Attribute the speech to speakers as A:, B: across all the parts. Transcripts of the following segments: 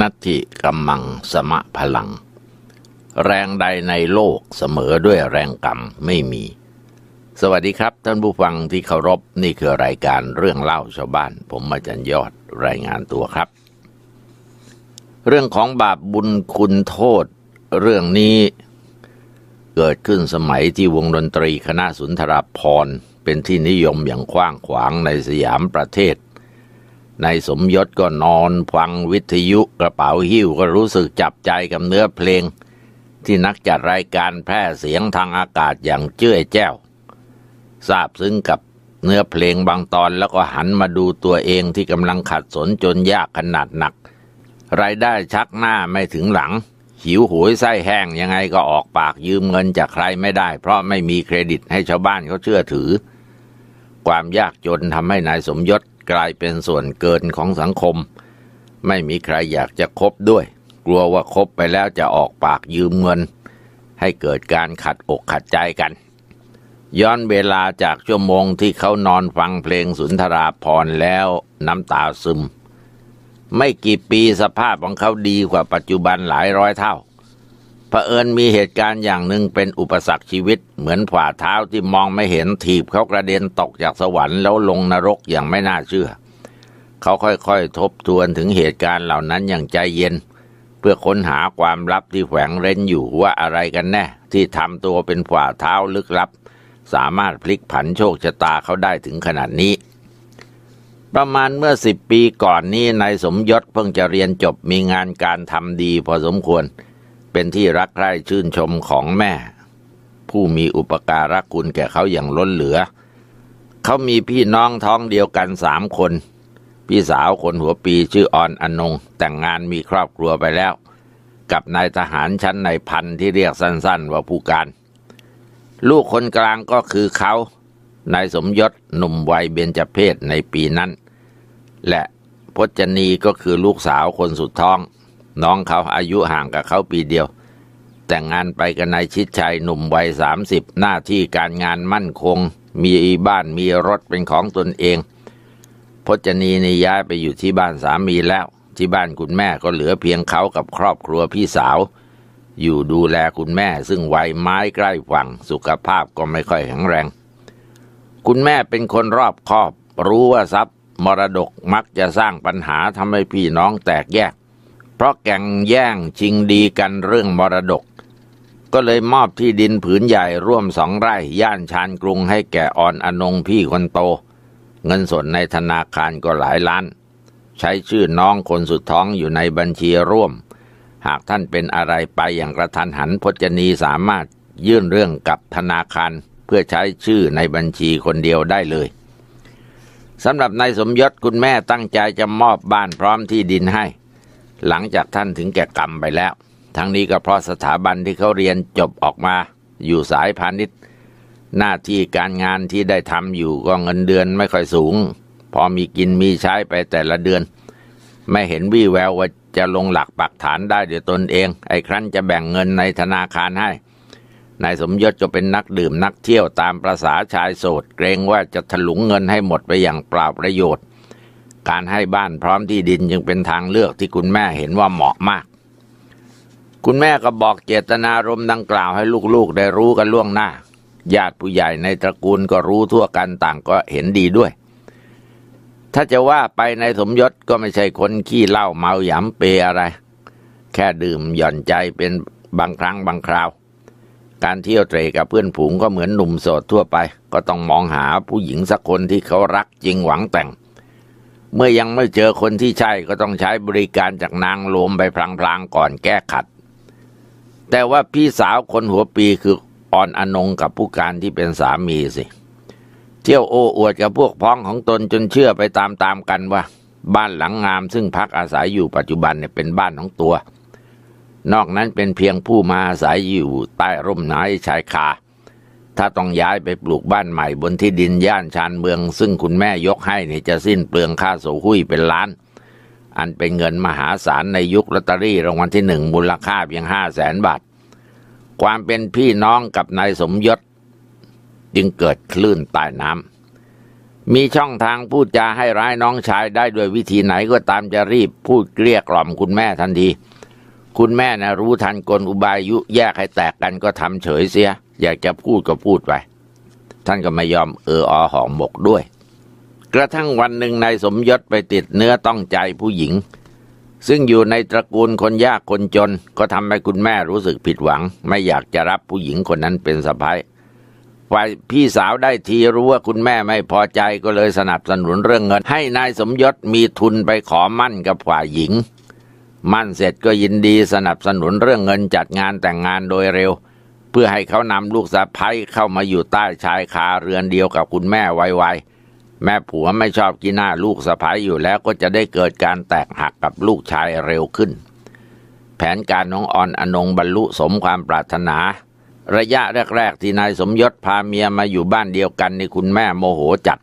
A: นัตถิกัมมังสมะพลัง แรงใดในโลกเสมอด้วยแรงกรรมไม่มี สวัสดีครับ ท่านผู้ฟังที่เคารพนี่คือรายการเรื่องเล่าชาวบ้าน ผมอาจารย์ยอดรายงานตัวครับ เรื่องของบาปบุญคุณโทษ เรื่องนี้เกิดขึ้นสมัยที่วงดนตรีคณะสุนทรภรณ์เป็นที่นิยมอย่างกว้างขวางในสยามประเทศ ในสมยศก็นอนฟังวิทยุกระเป๋าหิ้วก็รู้สึกจับใจกับเนื้อเพลง ที่นักจัดรายการแพร่เสียงทางอากาศอย่างเจ้ยแจ้วทราบซึ้งกับเนื้อเพลงบางตอนแล้วก็หันมาดูตัวเองที่กำลังขัดสนจนยากขนาดหนัก รายได้ชักหน้าไม่ถึงหลัง หิวโหวยไส้แห้งยังไงก็ออกปากยืมเงินจากใครไม่ได้ เพราะไม่มีเครดิตให้ชาวบ้านเขาเชื่อถือ ความยากจนทำให้นายสมยศ กลายเป็นส่วนเกินของสังคม ไม่มีใครอยากจะคบด้วย กลัวว่าคบไปแล้วจะออกปากยืมเงิน ให้เกิดการขัดอกขัดใจกัน ย้อนเวลาจากชั่วโมงที่เขานอนฟังเพลงสุนทราพรณ์แล้วน้ำตาซึม ไม่กี่ปีสภาพของเขาดีกว่าปัจจุบันหลายร้อยเท่า เผอิญมีเหตุการณ์อย่างหนึ่งเป็นอุปสรรคชีวิต เหมือนฝ่าเท้าที่มองไม่เห็นถีบเขากระเด็นตกจากสวรรค์แล้วลงนรกอย่างไม่น่าเชื่อ เขาค่อยๆทบทวนถึงเหตุการณ์เหล่านั้นอย่างใจเย็น เพื่อค้นหาความลับที่แฝงเร้นอยู่ว่าอะไรกันแน่ ที่ทำตัวเป็นฝ่าเท้าลึกลับ สามารถพลิกผันโชคชะตาเขาได้ถึงขนาดนี้ ประมาณเมื่อสิบปีก่อนนี้นายสมยศเพิ่งจะเรียนจบมีงานการทำดีพอสมควรเเป็นที่รักใคร่ชื่นชมของแม่ ผู้มีอุปการะคุณแก่เขาอย่างล้นเหลือ เขามีพี่น้องท้องเดียวกันสามคน พี่สาวคนหัวปีชื่อออนอนง แต่งงานมีครอบครัวไปแล้ว กับนายทหารชั้นในพันที่เรียกสั้นๆว่าผู้การ ลูกคนกลางก็คือเขานายสมยศหนุ่มวัยเบญจเพศในปีนั้น และพจนีก็คือลูกสาวคนสุดท้อง น้องเขาอายุห่างกับเขาปีเดียว แต่งงานไปกับนายชิดชัยหนุ่มวัยสามสิบหน้าที่การงานมั่นคง มีบ้านมีรถเป็นของตนเอง พจนีนี่ย้ายไปอยู่ที่บ้านสามีแล้ว ที่บ้านคุณแม่ก็เหลือเพียงเขากับครอบครัวพี่สาว อยู่ดูแลคุณแม่ซึ่งวัยไม้ใกล้ฝั่งสุขภาพก็ไม่ค่อยแข็งแรง คุณแม่เป็นคนรอบคอบ รู้ว่าทรัพย์มรดกมักจะสร้างปัญหาทำให้พี่น้องแตกแยก เพราะแก่งแย่งชิงดีกันเรื่องมรดก ก็เลยมอบที่ดินผืนใหญ่ร่วมสองไร่ ย่านชานกรุงให้แก่อ่อนอนงพี่คนโต เงินสดในธนาคารก็หลายล้าน ใช้ชื่อน้องคนสุดท้องอยู่ในบัญชีร่วม หากท่านเป็นอะไรไปอย่างกระทันหันพจนีสามารถยื่นเรื่องกับธนาคารเพื่อใช้ชื่อในบัญชีคนเดียวได้เลยสำหรับนายสมยศคุณแม่ตั้งใจจะมอบบ้านพร้อมที่ดินให้ หลังจากท่านถึงแก่กรรมไปแล้ว ทั้งนี้ก็เพราะสถาบันที่เขาเรียนจบออกมา อยู่สายพาณิชย์ หน้าที่การงานที่ได้ทำอยู่ก็เงินเดือนไม่ค่อยสูง พอมีกินมีใช้ไปแต่ละเดือน ไม่เห็นวี่แววว่าจะลงหลักปักฐานได้เดี๋ยวตนเอง ไอ้ครั้นจะแบ่งเงินในธนาคารให้นายสมยศก็เป็นนักดื่มนักเที่ยวตามประษาชายโสด เกรงว่าจะถลุงเงินให้หมดไปอย่างเปล่าประโยชน์ การให้บ้านพร้อมที่ดินจึงเป็นทางเลือกที่คุณแม่เห็นว่าเหมาะมาก คุณแม่ก็บอกเจตนารมณ์ดังกล่าวให้ลูกๆ ได้รู้กันล่วงหน้า ญาติผู้ใหญ่ในตระกูลก็รู้ทั่วกันต่างก็เห็นดีด้วย ถ้าจะว่าไปในสมยศก็ไม่ใช่คนขี้เหล้าเมาหยำเปอะไร แค่ดื่มหย่อนใจเป็นบางครั้งบางคราว การเที่ยวเตรกับเพื่อนผูงก็เหมือนหนุ่มโสดทั่วไป ก็ต้องมองหาผู้หญิงสักคนที่เขารักจริงหวังแต่ง เมื่อยังไม่เจอคนที่ใช่ก็ต้องใช้บริการจากนางโลมไปพลางๆก่อนแก้ขัด แต่ว่าพี่สาวคนหัวปีคืออ่อนอนงกับผู้การที่เป็นสามีสิ เที่ยวโอ้อวดกับพวกพ้องของตนจนเชื่อไปตามๆกันว่า บ้านหลังงามซึ่งพักอาศัยอยู่ปัจจุบันเนี่ยเป็นบ้านของตัว นอกนั้นเป็นเพียงผู้มาอาศัยอยู่ใต้ร่มไม้ชายคา ถ้าต้องย้ายไปปลูกบ้านใหม่บนที่ดินย่านชานเมือง ซึ่งคุณแม่ยกให้นี่จะสิ้นเปลืองค่าโสหุ้ยเป็นล้าน อันเป็นเงินมหาศาลในยุคลอตเตอรี่รางวัลที่หนึ่งมูลค่าเพียงห้าแสนบาท ความเป็นพี่น้องกับนายสมยศ จึงเกิดคลื่นใต้น้ำมีช่องทางพูดจาให้ร้ายน้องชายได้ด้วยวิธีไหนก็ตามจะรีบพูดเกลี้ยกล่อมคุณแม่ทันที คุณแม่นะรู้ทันกลอุบายยุแยกให้แตกกันก็ทำเฉยเสีย อยากจะพูดก็พูดไป ท่านก็ไม่ยอมเอออหอมบกด้วย กระทั่งวันหนึ่งนายสมยศไปติดเนื้อต้องใจผู้หญิง ซึ่งอยู่ในตระกูลคนยากคนจน ก็ทำให้คุณแม่รู้สึกผิดหวัง ไม่อยากจะรับผู้หญิงคนนั้นเป็นสะพ้ายฝ่ายพี่สาวได้ทีรู้ว่าคุณแม่ไม่พอใจก็เลยสนับสนุนเรื่องเงิน ให้นายสมยศมีทุนไปขอมั่นกับฝ่ายหญิง มั่นเสร็จก็ยินดีสนับสนุนเรื่องเงินจัดงานแต่งงานโดยเร็ว เพื่อให้เขานำลูกสะพ้ยเข้ามาอยู่ใต้ชายคาเรือนเดียวกับคุณแม่ไวๆแม่ผัวไม่ชอบกินหน้าลูกสะพ้ยอยู่แล้วก็จะได้เกิดการแตกหักกับลูกชายเร็วขึ้น แผนการน้องออนอนงบรรลุสมความปรารถนา ระยะแรก ๆ ที่นายสมยศพาเมียมาอยู่บ้านเดียวกันนี่คุณแม่โมโหจัด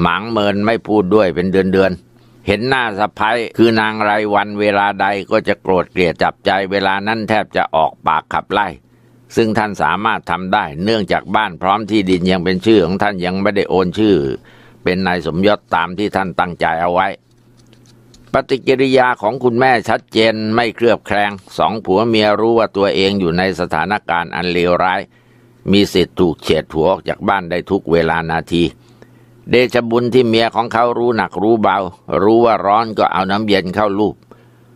A: หมางเมินไม่พูดด้วยเป็นเดือนๆ เห็นหน้าสะพ้ยคือนางไรวันเวลาใดก็จะโกรธเกลียดจับใจเวลานั้นแทบจะออกปากขับไล่ ซึ่งท่านสามารถทำได้ เนื่องจากบ้านพร้อมที่ดินยังเป็นชื่อของท่านยังไม่ได้โอนชื่อ เป็นนายสมยศตามที่ท่านตั้งใจเอาไว้ ปฏิกิริยาของคุณแม่ชัดเจนไม่เคลือบแคลงสองผัวเมียรู้ว่าตัวเองอยู่ในสถานการณ์อันเลวร้าย มีสิทธิ์ถูกเฉียดหัวออกจากบ้านได้ทุกเวลานาที เดชบุญที่เมียของเขารู้หนักรู้เบา รู้ว่าร้อนก็เอาน้ำเย็นเข้าลูบ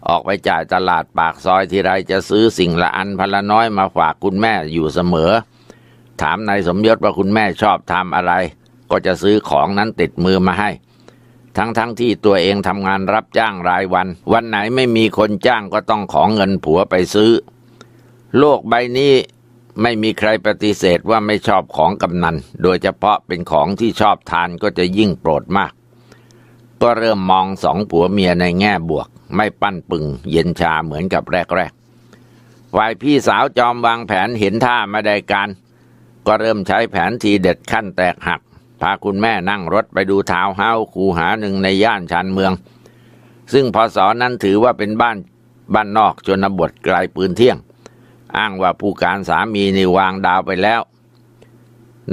A: ออกไปจ่ายตลาดปากซอยทีไรจะซื้อสิ่งละอันพละน้อยมาฝากคุณแม่อยู่เสมอ ถามนายสมยศว่าคุณแม่ชอบทำอะไร ก็จะซื้อของนั้นติดมือมาให้ ทั้งๆทที่ตัวเองทำงานรับจ้างรายวัน วันไหนไม่มีคนจ้างก็ต้องขอเงินผัวไปซื้อ โลกใบนี้ ไม่มีใครปฏิเสธว่าไม่ชอบของกำนัน โดยเฉพาะเป็นของที่ชอบทานก็จะยิ่งโปรดมาก ก็เริ่มมองสองผัวเมียในแง่บวก ไม่ปั้นปึง เย็นชาเหมือนกับแรกๆฝ่ายพี่สาวจอมวางแผนเห็นท่าไม่ได้การ ก็เริ่มใช้แผนทีเด็ดขั้นแตกหัก พาคุณแม่นั่งรถไปดูทาวเฮาคูหาหนึ่งในย่านชานเมือง ซึ่งพศนั้นถือว่าเป็นบ้านบ้านนอกชนบทไกลปืนเที่ยง อ้างว่าผู้การสามีนี่วางดาวไปแล้ว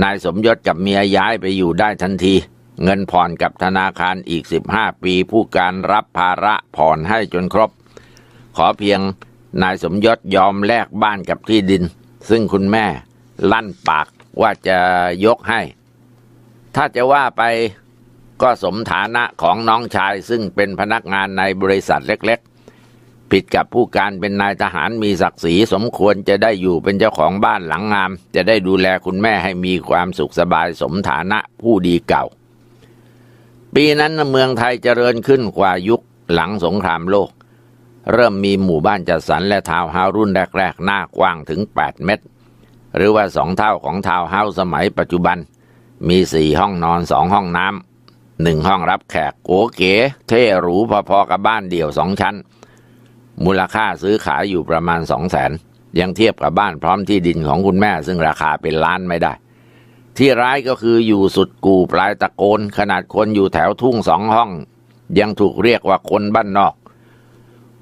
A: นายสมยศกับเมียย้ายไปอยู่ได้ทันที เงินผ่อนกับธนาคารอีก 15 ปี ผู้การรับภาระผ่อนให้จนครบ ขอเพียงนายสมยศยอมแลกบ้านกับที่ดิน ซึ่งคุณแม่ลั่นปากว่าจะยกให้ ถ้าจะว่าไปก็สมฐานะของน้องชายซึ่งเป็นพนักงานในบริษัทเล็กๆ ผิดกับผู้การเป็นนายทหารมีศักดิ์ศรีสมควรจะได้อยู่เป็นเจ้าของบ้านหลังงาม จะได้ดูแลคุณแม่ให้มีความสุขสบายสมฐานะผู้ดีเก่า ปีนั้นเมืองไทยเจริญขึ้นกว่ายุคหลังสงครามโลก เริ่มมีหมู่บ้านจัดสรรและทาวน์เฮาส์รุ่นแรกๆ หน้ากว้างถึง 8 เมตร หรือว่าสองเท่าของทาวน์เฮาส์สมัยปัจจุบัน มีสี่ห้องนอนสองห้องน้ำหนึ่งห้องรับแขกโกเก๋เท่หรูพอๆกับบ้านเดี่ยวสองชั้น มูลค่าซื้อขายอยู่ประมาณสองแสนยังเทียบกับบ้านพร้อมที่ดินของคุณแม่ ซึ่งราคาเป็นล้านไม่ได้ ที่ร้ายก็คืออยู่สุดกูปลายตะโกน ขนาดคนอยู่แถวทุ่งสองห้อง ยังถูกเรียกว่าคนบ้านนอก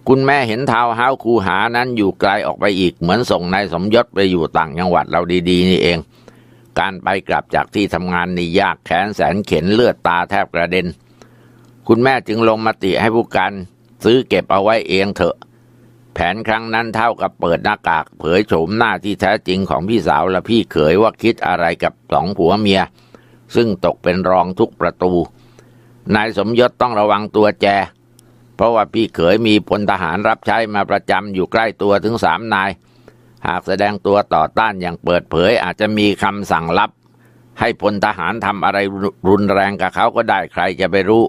A: คุณแม่เห็นทาวเฮาคูหานั้นอยู่ไกลออกไปอีกเหมือนส่งนายสมยศไปอยู่ต่างจังหวัดเราดีๆ นี่เอง การไปกลับจากที่ทำงานนี่ยากแขนแสนเข็นเลือดตาแทบกระเด็น คุณแม่จึงลงมติให้ผู้การ ซื้อเก็บเอาไว้เองเถอะ แผนครั้งนั้นเท่ากับเปิดหน้ากาก เผยโฉมหน้าที่แท้จริงของพี่สาวและพี่เขยว่าคิดอะไรกับสองผัวเมีย ซึ่งตกเป็นรองทุกประตู นายสมยศต้องระวังตัวแจ เพราะว่าพี่เขยมีพลทหารรับใช้มาประจำอยู่ใกล้ตัวถึงสามนาย หากแสดงตัวต่อต้านอย่างเปิดเผยอาจจะมีคำสั่งลับให้พลทหารทำอะไรรุนแรงกับเขาก็ได้ใครจะไปรู้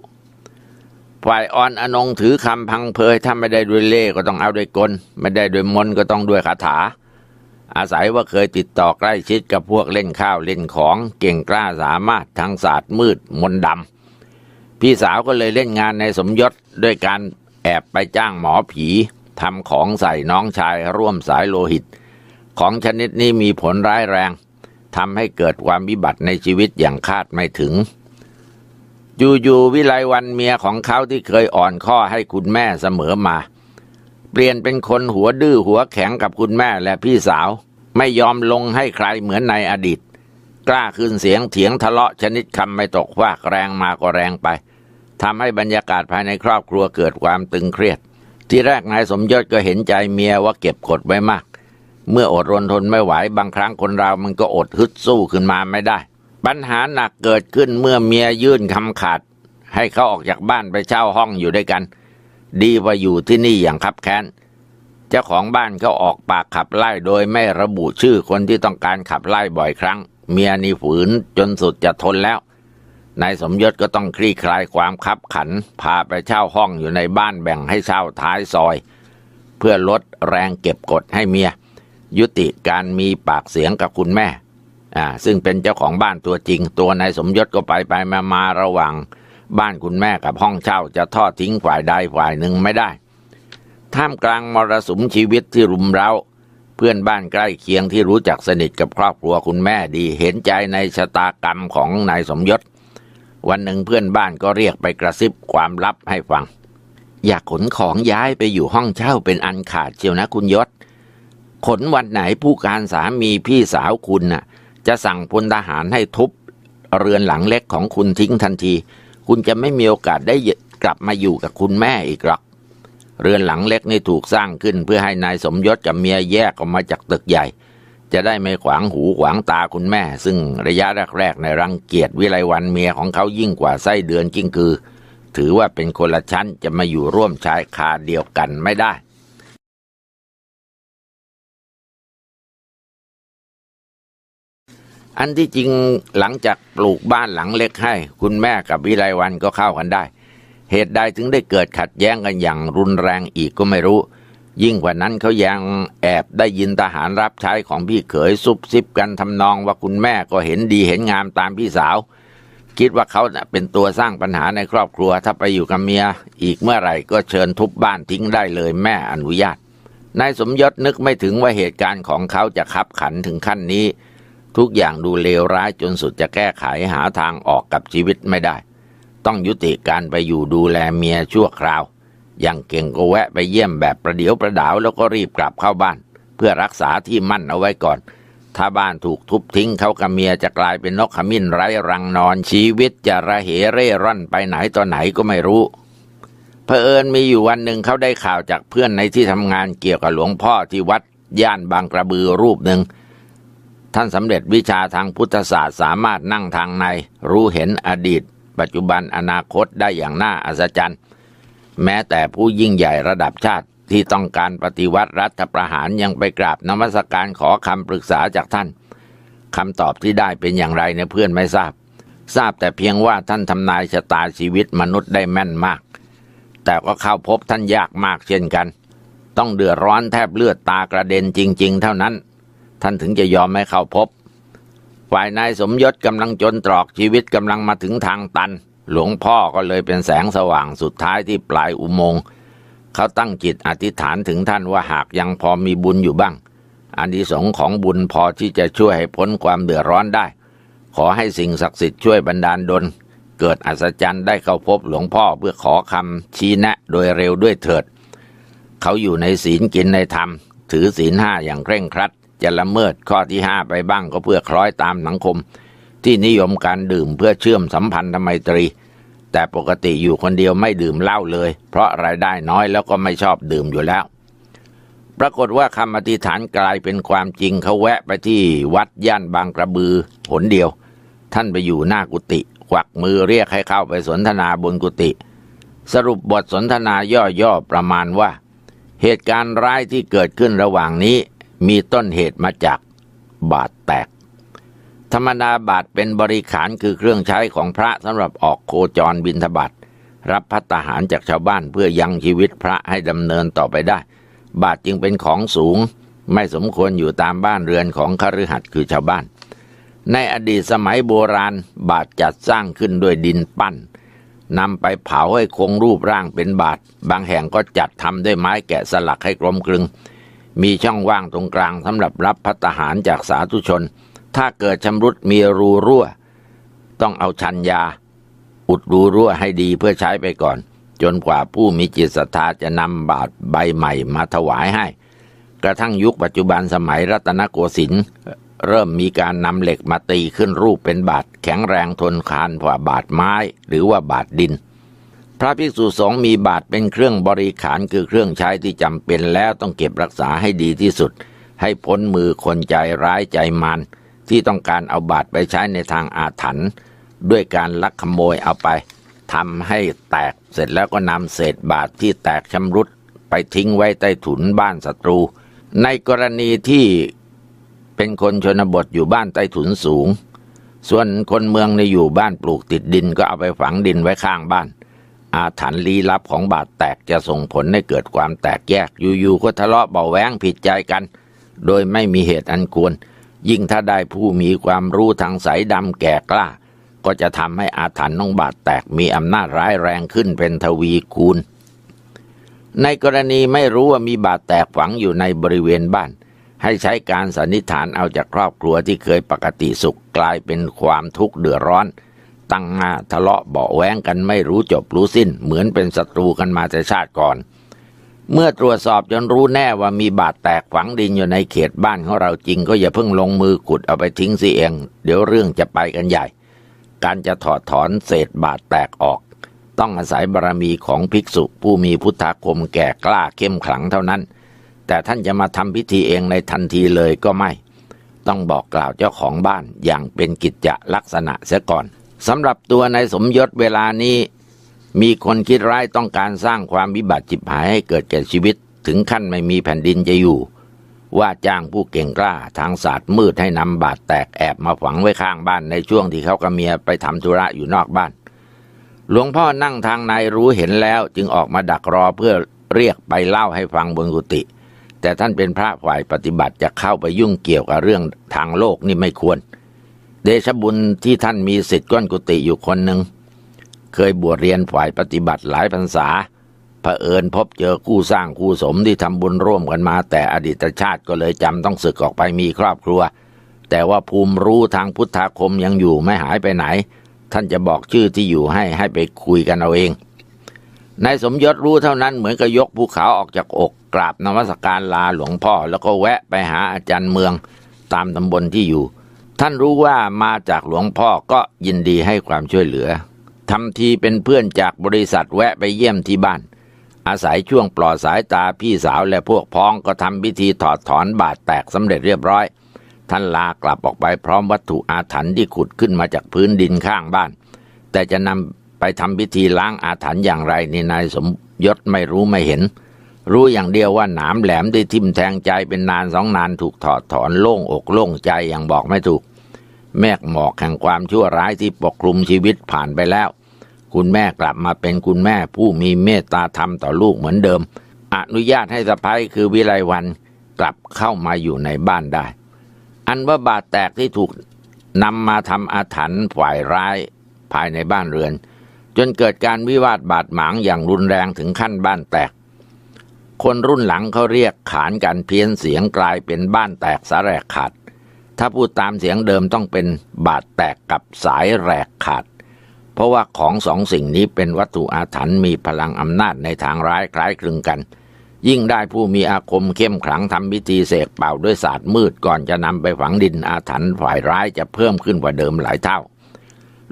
A: ฝ่ายอ่อนอนงถือคำพังเพยถ้าไม่ได้ด้วยเล่ก็ต้องเอาด้วยกล ไม่ได้ด้วยมนก็ต้องด้วยคาถา อาศัยว่าเคยติดต่อใกล้ชิดกับพวกเล่นข้าวเล่นของเก่งกล้าสามารถทั้งศาสตร์มืดมนดำพี่สาวก็เลยเล่นงานในสมยศด้วยการแอบไปจ้างหมอผีทำของใส่น้องชายร่วมสายโลหิต ของชนิดนี้มีผลร้ายแรงทำให้เกิดความวิบัติในชีวิตอย่างคาดไม่ถึง อยู่ๆวิไลวันเมียของเขาที่เคยอ่อนข้อให้คุณแม่เสมอมา เปลี่ยนเป็นคนหัวดื้อหัวแข็งกับคุณแม่และพี่สาว ไม่ยอมลงให้ใครเหมือนในอดีต กล้าขึ้นเสียงเถียงทะเลาะชนิดคำไม่ตกฟาแรงมาก็แรงไปทำให้บรรยากาศภายในครอบครัวเกิดความตึงเครียด ที่แรกนายสมยศก็เห็นใจเมียว่าเก็บกดไว้มาก เมื่ออดรนทนไม่ไหวบางครั้งคนเรามันก็อดฮึดสู้ขึ้นมาไม่ได้ ปัญหาหนักเกิดขึ้นเมื่อเมียยื่นคำขาด ให้เขาออกจากบ้านไปเช่าห้องอยู่ด้วยกัน ดีกว่าอยู่ที่นี่อย่างคับแค้นเจ้าของบ้านเขาออกปากขับไล่โดยไม่ระบุชื่อคนที่ต้องการขับไล่บ่อยครั้ง เมียนี่ฝืนจนสุดจะทนแล้วนายสมยศก็ต้องคลี่คลายความคับขัน พาไปเช่าห้องอยู่ในบ้านแบ่งให้เช่าท้ายซอย เพื่อลดแรงเก็บกดให้เมีย ยุติการมีปากเสียงกับคุณแม่ อ่าซึ่งเป็นเจ้าของบ้านตัวจริง ตัวนายสมยศก็ไปไปมามาระหว่างบ้านคุณแม่กับห้องเช่าจะทอดทิ้งฝ่ายใดฝ่ายหนึ่งไม่ได้ ท่ามกลางมรสุมชีวิตที่รุมเร้า เพื่อนบ้านใกล้เคียงที่รู้จักสนิทกับครอบครัวคุณแม่ดีเห็นใจในชะตากรรมของนายสมยศ วันหนึ่งเพื่อนบ้านก็เรียกไปกระซิบความลับให้ฟัง อยากขนของย้ายไปอยู่ห้องเช่าเป็นอันขาดเชียวนะคุณยศ ขนวันไหนผู้การสามีพี่สาวคุณน่ะ จะสั่งพลทหารให้ทุบเรือนหลังเล็กของคุณทิ้งทันที คุณจะไม่มีโอกาสได้กลับมาอยู่กับคุณแม่อีกหรอก เรือนหลังเล็กนี่ถูกสร้างขึ้นเพื่อให้นายสมยศกับเมียแยกออกมาจากตึกใหญ่ จะได้ไม่ขวางหูขวางตาคุณแม่ ซึ่งระยะแรกๆในรังเกียจวิไลวันเมียของเขายิ่งกว่าไส้เดือนกิ้งคือ ถือว่าเป็นคนละชั้นจะมาอยู่ร่วมชายคาเดียวกันไม่ได้ อันที่จริงหลังจากปลูกบ้านหลังเล็กให้ คุณแม่กับวิไลวันก็เข้ากันได้ เหตุใดถึงได้เกิดขัดแย้งกันอย่างรุนแรงอีกก็ไม่รู้ ยิ่งกว่านั้นเขายังแอบได้ยินทหารรับใช้ของพี่เขยซุบซิบกันทำนองว่าคุณแม่ก็เห็นดีเห็นงามตามพี่สาว คิดว่าเขาน่ะเป็นตัวสร้างปัญหาในครอบครัวถ้าไปอยู่กับเมีย อีกเมื่อไหร่ก็เชิญทุบบ้านทิ้งได้เลยแม่อนุญาตนายสมยศนึกไม่ถึงว่าเหตุการณ์ของเขาจะขับขันถึงขั้นนี้ ทุกอย่างดูเลวร้ายจนสุดจะแก้ไขหาทางออกกับชีวิตไม่ได้ ต้องยุติการไปอยู่ดูแลเมียชั่วคราว อย่างเก่งก็แวะไปเยี่ยมแบบประเดียวประดาวแล้วก็รีบกลับเข้าบ้าน เพื่อรักษาที่มั่นเอาไว้ก่อน ถ้าบ้านถูกทุบทิ้งเขากับเมียจะกลายเป็นนกขมิ้นไร้รังนอนชีวิตจะระเหเร่ร่อนไปไหนต่อไหนก็ไม่รู้เผอิญมีอยู่วันหนึ่งเขาได้ข่าวจากเพื่อนในที่ทำงานเกี่ยวกับหลวงพ่อที่วัดย่านบางกระบือรูปหนึ่ง ท่านสำเร็จวิชาทางพุทธศาสตร์สามารถนั่งทางใน รู้เห็นอดีต ปัจจุบันอนาคตได้อย่างน่าอัศจรรย์ แม้แต่ผู้ยิ่งใหญ่ระดับชาติที่ต้องการปฏิวัติรัฐประหารยังไปกราบนมัสการขอคำปรึกษาจากท่านคำตอบที่ได้เป็นอย่างไรเนี่ยเพื่อนไม่ทราบ ทราบแต่เพียงว่าท่านทำนายชะตาชีวิตมนุษย์ได้แม่นมาก แต่ก็เข้าพบท่านยากมากเช่นกัน ต้องเดือดร้อนแทบเลือดตากระเด็นจริง ๆ เท่านั้น ท่านถึงจะยอมให้เข้าพบ ฝ่ายนายสมยศกำลังจนตรอกชีวิตกำลังมาถึงทางตัน หลวงพ่อก็เลยเป็นแสงสว่างสุดท้ายที่ปลายอุโมงค์เขาตั้งจิตอธิษฐานถึงท่านว่าหากยังพอมีบุญอยู่บ้างอานิสงของบุญพอที่จะช่วยให้พ้นความเดือดร้อนได้ ขอให้สิ่งศักดิ์สิทธิ์ช่วยบันดาลดล เกิดอัศจรรย์ได้เข้าพบหลวงพ่อเพื่อขอคำชี้แนะโดยเร็วด้วยเถิด เขาอยู่ในศีลกินในธรรม ถือศีลห้าอย่างเคร่งครัด จะละเมิดข้อที่ห้าไปบ้างก็เพื่อคล้อยตามสังคม ที่นิยมการดื่มเพื่อเชื่อมสัมพันธไมตรี แต่ปกติอยู่คนเดียวไม่ดื่มเหล้าเลย เพราะรายได้น้อยแล้วก็ไม่ชอบดื่มอยู่แล้ว ปรากฏว่าคำอธิษฐานกลายเป็นความจริงเขาแวะไปที่วัดย่านบางกระบือหนเดียว ท่านไปอยู่หน้ากุฏิควักมือเรียกให้เข้าไปสนทนาบนกุฏิสรุปบทสนทนาย่อๆประมาณว่า เหตุการณ์ร้ายที่เกิดขึ้นระหว่างนี้ มีต้นเหตุมาจากบาดแตก ธรรมดาบาทเป็นบริขารคือเครื่องใช้ของพระสำหรับออกโคจรบินทบาทรับพัตตาหารจากชาวบ้านเพื่อยังชีวิตพระให้ดำเนินต่อไปได้ บาทจึงเป็นของสูง ไม่สมควรอยู่ตามบ้านเรือนของคฤหัสถ์คือชาวบ้าน ในอดีตสมัยโบราณบาทจัดสร้างขึ้นด้วยดินปั้นนำไปเผาให้คงรูปร่างเป็นบาท บางแห่งก็จัดทำด้วยไม้แกะสลักให้กลมกลึง มีช่องว่างตรงกลางสำหรับรับพัตหารจากสาธุชน ถ้าเกิดชำรุดมีรูรั่ว ต้องเอาชันยา อุดรูรั่วให้ดีเพื่อใช้ไปก่อน จนกว่าผู้มีจิตศรัทธาจะนำบาทใบใหม่มาถวายให้ กระทั่งยุคปัจจุบันสมัยรัตนโกสินทร์เริ่มมีการนำเหล็กมาตีขึ้นรูปเป็นบาทแข็งแรงทนทานกว่าบาทไม้หรือว่าบาทดิน พระภิกษุสงฆ์มีบาทเป็นเครื่องบริขารคือเครื่องใช้ที่จำเป็นแล้วต้องเก็บรักษาให้ดีที่สุด ให้พ้นมือคนใจร้ายใจมันที่ต้องการเอาบาทไปใช้ในทางอาถรรพ์ด้วยการลักขโมยเอาไปทำให้แตกเสร็จแล้วก็นำเศษบาทที่แตกชำรุดไปทิ้งไว้ใต้ถุนบ้านศัตรู ในกรณีที่เป็นคนชนบทอยู่บ้านใต้ถุนสูง ส่วนคนเมืองในอยู่บ้านปลูกติดดินก็เอาไปฝังดินไว้ข้างบ้าน อาถรรพ์ลี้ลับของบาดแตกจะส่งผลให้เกิดความแตกแยกอยู่ๆก็ทะเลาะเบาแหวงผิดใจกัน โดยไม่มีเหตุอันควร ยิ่งถ้าได้ผู้มีความรู้ทางสายดำแก่กล้า ก็จะทำให้อาถรรพ์น้องบาดแตกมีอำนาจร้ายแรงขึ้นเป็นทวีคูณ ในกรณีไม่รู้ว่ามีบาดแตกฝังอยู่ในบริเวณบ้าน ให้ใช้การสันนิษฐานเอาจากครอบครัวที่เคยปกติสุขกลายเป็นความทุกข์เดือดร้อน ตั้งหน้าทะเลาะเบาะแว้งกันไม่รู้จบรู้สิ้น เหมือนเป็นศัตรูกันมาแต่ชาติก่อน เมื่อตรวจสอบจนรู้แน่ว่ามีบาดแตกฝังดินอยู่ในเขตบ้านของเราจริง ก็อย่าเพิ่งลงมือขุดเอาไปทิ้งสิเอง เดี๋ยวเรื่องจะไปกันใหญ่ การจะถอดถอนเศษบาดแตกออก ต้องอาศัยบารมีของภิกษุผู้มีพุทธาคมแก่กล้าเข้มขลังเท่านั้น แต่ท่านจะมาทำพิธีเองในทันทีเลยก็ไม่ ต้องบอกกล่าวเจ้าของบ้านอย่างเป็นกิจจลักษณะเสียก่อน สำหรับตัวในายสมยศเวลานี้ มีคนคิดร้ายต้องการสร้างความวิบัติจิบหายให้เกิดแก่ชีวิต ถึงขั้นไม่มีแผ่นดินจะอยู่ ว่าจ้างผู้เก่งกล้าทางศาสตร์มืดให้นำบาดแตกแอบมาฝังไว้ข้างบ้านในช่วงที่เขากับเมียไปทำธุระอยู่นอกบ้าน หลวงพ่อนั่งทางในรู้เห็นแล้วจึงออกมาดักรอเพื่อเรียกไปเล่าให้ฟังบนกุฏิแต่ท่านเป็นพระฝ่ายปฏิบัติจะเข้าไปยุ่งเกี่ยวกับเรื่องทางโลกนี่ไม่ควร เดชบุญที่ท่านมีสิทธิ์ก้นกุฏิอยู่คนหนึ่ง เคยบวชเรียนฝ่ายปฏิบัติหลายพรรษาเผอิญพบเจอคู่สร้างคู่สมที่ทำบุญร่วมกันมา แต่อดีตชาติก็เลยจำต้องศึกออกไปมีครอบครัว แต่ว่าภูมิรู้ทางพุทธาคมยังอยู่ไม่หายไปไหน ท่านจะบอกชื่อที่อยู่ให้ให้ไปคุยกันเอาเองนายสมยศรู้เท่านั้นเหมือนกับยกภูเขาออกจากอกกราบนมัสการลาหลวงพ่อ แล้วก็แวะไปหาอาจารย์เมืองตามตำบลที่อยู่ ท่านรู้ว่ามาจากหลวงพ่อก็ยินดีให้ความช่วยเหลือทำทีเป็นเพื่อนจากบริษัทแวะไปเยี่ยมที่บ้าน อาศัยช่วงปลอดสายตาพี่สาวและพวกพ้องก็ทำพิธีถอดถอนบาดแตกสำเร็จเรียบร้อย ท่านลากลับออกไปพร้อมวัตถุอาถรรพ์ที่ขุดขึ้นมาจากพื้นดินข้างบ้าน แต่จะนำไปทำพิธีล้างอาถรรพ์อย่างไรนี่นายสมยศไม่รู้ไม่เห็น รู้อย่างเดียวว่าหนามแหลมได้ทิ่มแทงใจเป็นนานสองนานถูกถอดถอนโล่งอกโล่งใจอย่างบอกไม่ถูก แมกหมอกแห่งความชั่วร้ายที่ปกคลุมชีวิตผ่านไปแล้ว คุณแม่กลับมาเป็นคุณแม่ผู้มีเมตตาธรรมต่อลูกเหมือนเดิม อนุญาตให้สะพ้ายคือวิไลวันกลับเข้ามาอยู่ในบ้านได้ อันว่าบาดแตกที่ถูกนำมาทำอาถรรพ์ฝ่ายร้ายภายในบ้านเรือน จนเกิดการวิวาทบาดหมางอย่างรุนแรงถึงขั้นบ้านแตก คนรุ่นหลังเขาเรียกขานกันเพี้ยนเสียงกลายเป็นบ้านแตกสาแรกขาด ถ้าพูดตามเสียงเดิมต้องเป็นบาดแตกกับสายแรกขาด เพราะว่าของสองสิ่งนี้เป็นวัตถุอาถรรพ์มีพลังอำนาจในทางร้ายคล้ายคลึงกัน ยิ่งได้ผู้มีอาคมเข้มขลังทำพิธีเสกเป่าด้วยศาสตร์มืดก่อนจะนำไปฝังดินอาถรรพ์ฝ่ายร้ายจะเพิ่มขึ้นกว่าเดิมหลายเท่า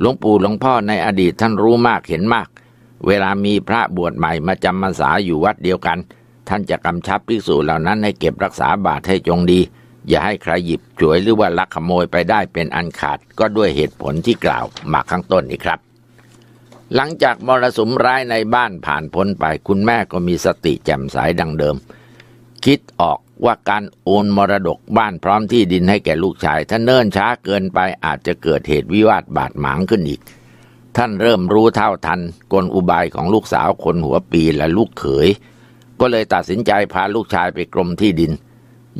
A: หลวงปู่หลวงพ่อในอดีตท่านรู้มากเห็นมาก เวลามีพระบวชใหม่มาจำพรรษาอยู่วัดเดียวกัน ท่านจะกำชับภิกษุเหล่านั้นให้เก็บรักษาบาตรให้จงดี อย่าให้ใครหยิบฉวยหรือว่าลักขโมยไปได้เป็นอันขาดก็ด้วยเหตุผลที่กล่าวมาข้างต้นนี้ครับ หลังจากมรสุมร้ายในบ้านผ่านพ้นไปคุณแม่ก็มีสติแจ่มใสดังเดิม คิดออกว่าการโอนมรดกบ้านพร้อมที่ดินให้แก่ลูกชาย ถ้าเนิ่นช้าเกินไปอาจจะเกิดเหตุวิวาทบาดหมางขึ้นอีก ท่านเริ่มรู้เท่าทันกลอุบายของลูกสาวคนหัวปีและลูกเขย ก็เลยตัดสินใจพาลูกชายไปกรมที่ดิน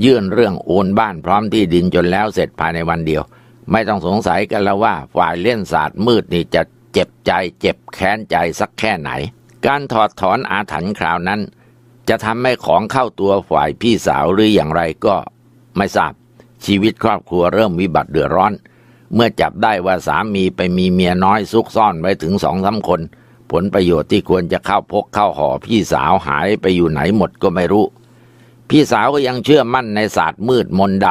A: ยื่นเรื่องโอนบ้านพร้อมที่ดินจนแล้วเสร็จภายในวันเดียว ไม่ต้องสงสัยกันแล้วว่าฝ่ายเล่นศาสตร์มืดนี่จะเจ็บใจเจ็บแค้นใจสักแค่ไหน การถอดถอนอาถรรพ์คราวนั้น จะทำให้ของเข้าตัวฝ่ายพี่สาวหรืออย่างไรก็ไม่ทราบชีวิตครอบครัวเริ่มวิบัติเดือดร้อน เมื่อจับได้ว่าสามีไปมีเมียน้อยซุกซ่อนไว้ถึงสองสาคน ผลประโยชน์ที่ควรจะเข้าพกเข้าห่อพี่สาวหายไปอยู่ไหนหมดก็ไม่รู้ พี่สาวก็ยังเชื่อมั่นในศาสตร์มืดมนต์ด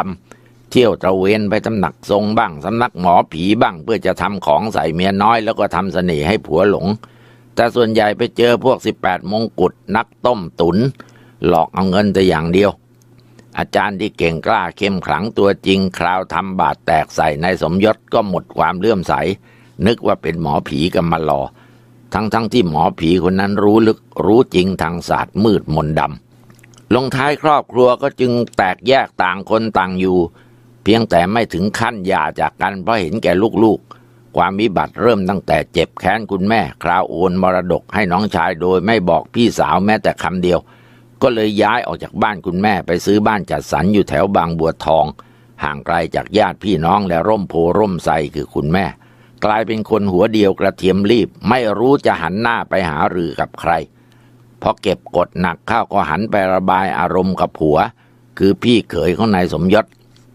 A: เที่ยวตระเวนไปสำนักทรงบ้างสำนักหมอผีบ้างเพื่อจะทำของใส่เมียน้อยแล้วก็ทำเสน่ห์ให้ผัวหลง แต่ส่วนใหญ่ไปเจอพวก 18 มงกุฎนักต้มตุน หลอกเอาเงินแต่อย่างเดียว อาจารย์ที่เก่งกล้าเข้มขลังตัวจริงคราวทำบาดแตกใส่ในสมยศก็หมดความเลื่อมใส นึกว่าเป็นหมอผีกันมาหลอ ทั้งๆทที่หมอผีคนนั้นรู้ลึกรู้จริงทางศาสตร์มืดมนดำลงท้ายครอบครัวก็จึงแตกแยกต่างคนต่างอยู่ เพียงแต่ไม่ถึงขั้นหย่าจากกันเพราะเห็นแก่ลูกๆ ความวิบัติเริ่มตั้งแต่เจ็บแค้นคุณแม่ คราวโอนมรดกให้น้องชายโดยไม่บอกพี่สาวแม้แต่คำเดียว ก็เลยย้ายออกจากบ้านคุณแม่ไปซื้อบ้านจัดสรรอยู่แถวบางบัวทอง ห่างไกลจากญาติพี่น้องและร่มโพร่มไทรคือคุณแม่ กลายเป็นคนหัวเดียวกระเทียมรีบ ไม่รู้จะหันหน้าไปหารือกับใครพอเก็บกดหนักเข้าก็หันไประบายอารมณ์กับผัว คือพี่เขยของนายสมยศ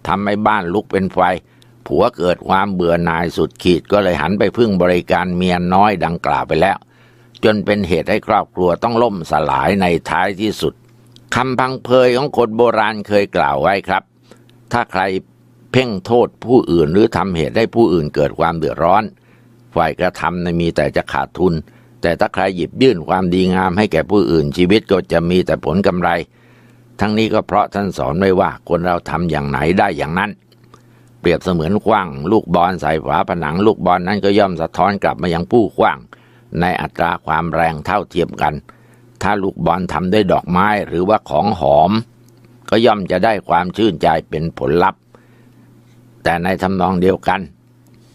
A: ทำให้บ้านลุกเป็นไฟ ผัวเกิดความเบื่อหน่ายสุดขีดก็เลยหันไปพึ่งบริการเมียน้อยดังกล่าวไปแล้ว จนเป็นเหตุให้ครอบครัวต้องล่มสลายในท้ายที่สุดคำพังเพยของคนโบราณเคยกล่าวไว้ครับ ถ้าใคร พ่งโทษผู้อื่นหรือทำเหตุให้ผู้อื่นเกิดความเดือดร้อน ฝ่ายกระทำในมีแต่จะขาดทุน แต่ถ้าใครหยิบยื่นความดีงามให้แก่ผู้อื่นชีวิตก็จะมีแต่ผลกำไร ทั้งนี้ก็เพราะท่านสอนไว้ว่าคนเราทำอย่างไหนได้อย่างนั้น เปรียบเสมือนขว้าง ลูกบอลใส่ฝาผนังลูกบอลนั้นก็ย่อมสะท้อนกลับมายังผู้ขว้าง ในอัตราความแรงเท่าเทียมกัน ถ้าลูกบอลทำด้วยดอกไม้หรือว่าของหอม ก็ย่อมจะได้ความชื่นใจเป็นผลลัพธ์ แต่ในทำนองเดียวกัน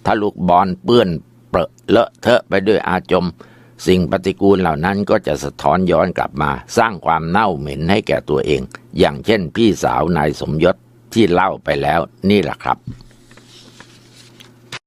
A: ถ้าลูกบอลเปื้อนเปรอะเลอะเทอะไปด้วยอาจม สิ่งปฏิกูลเหล่านั้นก็จะสะท้อนย้อนกลับมา สร้างความเน่าเหม็นให้แก่ตัวเอง อย่างเช่นพี่สาวนายสมยศที่เล่าไปแล้วนี่แหละครับ